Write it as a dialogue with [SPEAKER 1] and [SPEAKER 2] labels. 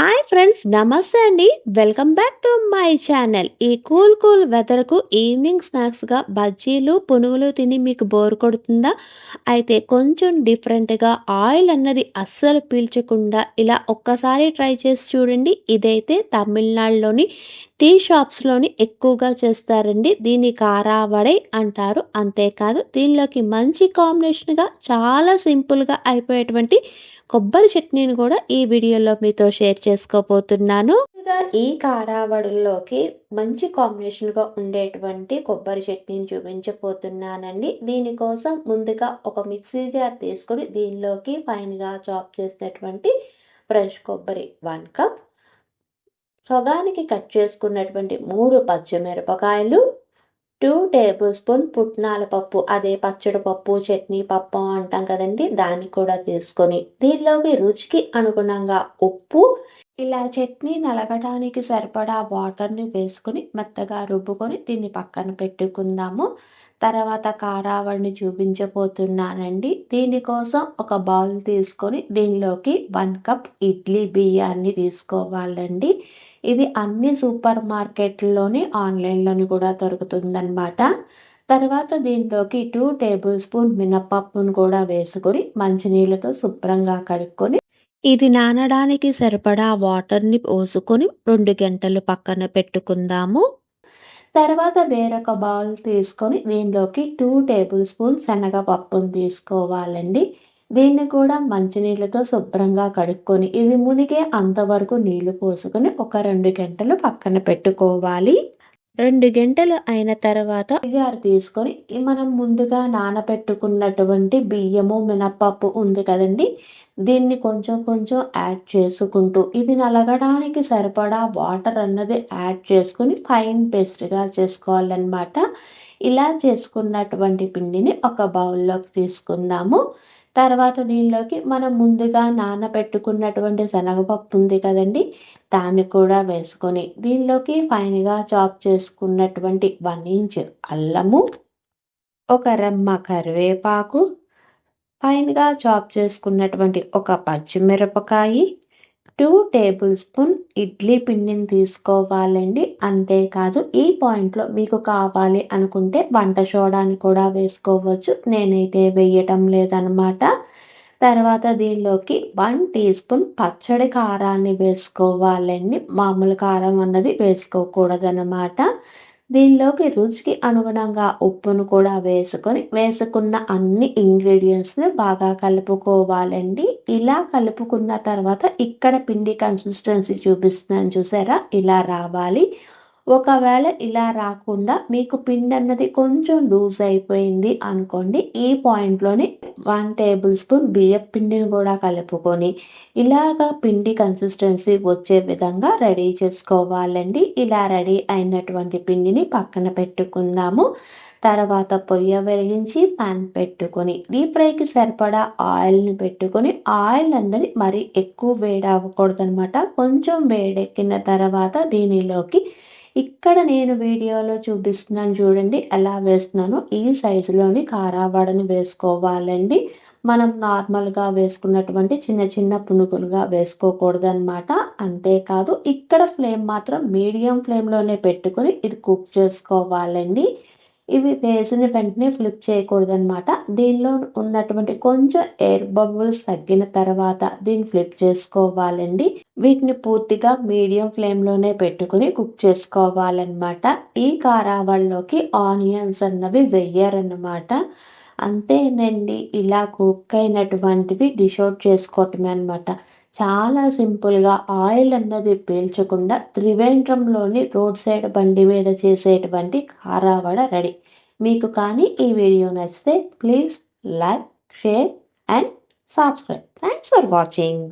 [SPEAKER 1] Hi friends నమస్తే అండి. Welcome back to my channel ఈ కూల్ కూల్ వెదర్కు ఈవినింగ్ స్నాక్స్గా బజ్జీలు పునుగులు తిని మీకు బోర్ కొడుతుందా? అయితే కొంచెం డిఫరెంట్గా ఆయిల్ అన్నది అస్సలు పీల్చకుండా ఇలా ఒక్కసారి ట్రై చేసి చూడండి. ఇదైతే తమిళనాడులోని టీ షాప్స్లోని ఎక్కువగా చేస్తారండి. దీన్ని కారావడై అంటారు. అంతేకాదు దీనిలోకి మంచి కాంబినేషన్గా చాలా సింపుల్గా అయిపోయేటువంటి కొబ్బరి చట్నీని కూడా ఈ వీడియోలో మీతో షేర్ చేసుకోబోతున్నాను. ఈ కారావడుల్లోకి మంచి కాంబినేషన్గా ఉండేటువంటి కొబ్బరి చట్నీని చూపించబోతున్నానండి. దీనికోసం ముందుగా ఒక మిక్సీ జార్ తీసుకొని దీనిలోకి ఫైన్గా చాప్ చేసినటువంటి ఫ్రెష్ కొబ్బరి వన్ కప్ సగానికి కట్ చేసుకున్నటువంటి మూడు పచ్చిమిరపకాయలు టూ టేబుల్ స్పూన్ పుట్నాల పప్పు అదే పచ్చడి పప్పు చట్నీ పప్పు అంటాం కదండి దాన్ని కూడా తీసుకొని దీనిలోకి రుచికి అనుగుణంగా ఉప్పు ఇలా చట్నీ నలగడానికి సరిపడా వాటర్ని వేసుకొని మెత్తగా రుబ్బుకొని దీన్ని పక్కన పెట్టుకుందాము. తర్వాత కారావడిని చూపించబోతున్నానండి. దీనికోసం ఒక బౌల్ తీసుకొని దీనిలోకి వన్ కప్ ఇడ్లీ బియ్యాన్ని తీసుకోవాలండి. ఇది అన్ని సూపర్ మార్కెట్లోని ఆన్లైన్లోని కూడా దొరుకుతుందన్నమాట. తర్వాత దీంట్లోకి టూ టేబుల్ స్పూన్ మినపప్పును కూడా వేసుకొని మంచినీళ్ళతో శుభ్రంగా కడుక్కొని ఇది నానడానికి సరిపడా వాటర్ని పోసుకొని రెండు గంటలు పక్కన పెట్టుకుందాము. తర్వాత వేరొక బౌల్ తీసుకొని దీనిలోకి టూ టేబుల్ స్పూన్ శనగపప్పును తీసుకోవాలండి. దీన్ని కూడా మంచినీళ్ళతో శుభ్రంగా కడుక్కొని ఇది మునిగే అంతవరకు నీళ్ళు పోసుకొని ఒక రెండు గంటలు పక్కన పెట్టుకోవాలి. రెండు గంటలు అయిన తర్వాత జారు తీసుకొని మనం ముందుగా నానబెట్టుకున్నటువంటి బియ్యము మినప్పప్పు ఉంది కదండి దీన్ని కొంచెం కొంచెం యాడ్ చేసుకుంటూ ఇది నలగడానికి సరిపడా వాటర్ అన్నది యాడ్ చేసుకుని ఫైన్ పేస్ట్గా చేసుకోవాలన్నమాట. ఇలా చేసుకున్నటువంటి పిండిని ఒక బౌల్లోకి తీసుకుందాము. తర్వాత దీనిలోకి మనం ముందుగా నానబెట్టుకున్నటువంటి శనగపప్పు ఉంది కదండి దాన్ని కూడా వేసుకొని దీనిలోకి ఫైన్గా చాప్ చేసుకున్నటువంటి వన్ ఇంచ్ అల్లము ఒక రెమ్మ కరివేపాకు ఫైన్గా చాప్ చేసుకున్నటువంటి ఒక పచ్చిమిరపకాయి టూ టేబుల్ స్పూన్ ఇడ్లీ పిండిని తీసుకోవాలండి. అంతేకాదు ఈ పాయింట్లో మీకు కావాలి అనుకుంటే వంట సోడాని కూడా వేసుకోవచ్చు. నేనైతే వేయటం లేదనమాట తర్వాత దీనిలోకి వన్ టీ స్పూన్ పచ్చడి కారాన్ని వేసుకోవాలండి. మామూలు కారం అన్నది వేసుకోకూడదనమాట దీనిలోకి రుచికి అనుగుణంగా ఉప్పును కూడా వేసుకొని వేసుకున్న అన్ని ఇంగ్రీడియంట్స్ని బాగా కలుపుకోవాలండి. ఇలా కలుపుకున్న తర్వాత ఇక్కడ పిండి కన్సిస్టెన్సీ చూపిస్తున్నాను చూసారా? ఇలా రావాలి. ఒకవేళ ఇలా రాకుండా మీకు పిండి అన్నది కొంచెం లూజ్ అయిపోయింది అనుకోండి ఈ పాయింట్లోనే వన్ టేబుల్ స్పూన్ బియ్యం పిండిని కూడా కలుపుకొని ఇలాగా పిండి కన్సిస్టెన్సీ వచ్చే విధంగా రెడీ చేసుకోవాలండి. ఇలా రెడీ అయినటువంటి పిండిని పక్కన పెట్టుకుందాము. తర్వాత పొయ్య వెలిగించి పాన్ పెట్టుకొని డీప్ ఫ్రైకి సరిపడా ఆయిల్ని పెట్టుకొని ఆయిల్ అన్నది మరీ ఎక్కువ వేడి అవ్వకూడదు అనమాట కొంచెం వేడెక్కిన తర్వాత దీనిలోకి ఇక్కడ నేను వీడియోలో చూపిస్తున్నాను చూడండి ఎలా వేస్తున్నానో. ఈ సైజులోని కారావడని వేసుకోవాలండి. మనం నార్మల్గా వేసుకున్నటువంటి చిన్న చిన్న పునుగులుగా వేసుకోకూడదు అనమాట అంతేకాదు ఇక్కడ ఫ్లేమ్ మాత్రం మీడియం ఫ్లేమ్లోనే పెట్టుకొని ఇది కుక్ చేసుకోవాలండి. ఇవి వేసిన వెంటనే ఫ్లిప్ చేయకూడదు అనమాట దీనిలో ఉన్నటువంటి కొంచెం ఎయిర్ బబుల్స్ తగ్గిన తర్వాత దీన్ని ఫ్లిప్ చేసుకోవాలండి. వీటిని పూర్తిగా మీడియం ఫ్లేమ్లోనే పెట్టుకుని కుక్ చేసుకోవాలన్నమాట. ఈ కారావాళ్ళలోకి ఆనియన్స్ అన్నవి వెయ్యారన్నమాట అంతేనండి. ఇలా కుక్ అయినటువంటివి డిషౌట్ చేసుకోవటమే అనమాట చాలా సింపుల్గా ఆయిల్ అన్నది పీల్చకుండా త్రివేంద్రంలోని రోడ్ సైడ్ బండి మీద చేసేటువంటి కారావడ రెడీ. మీకు కానీ ఈ వీడియో నచ్చితే please like share and subscribe. Thanks for watching.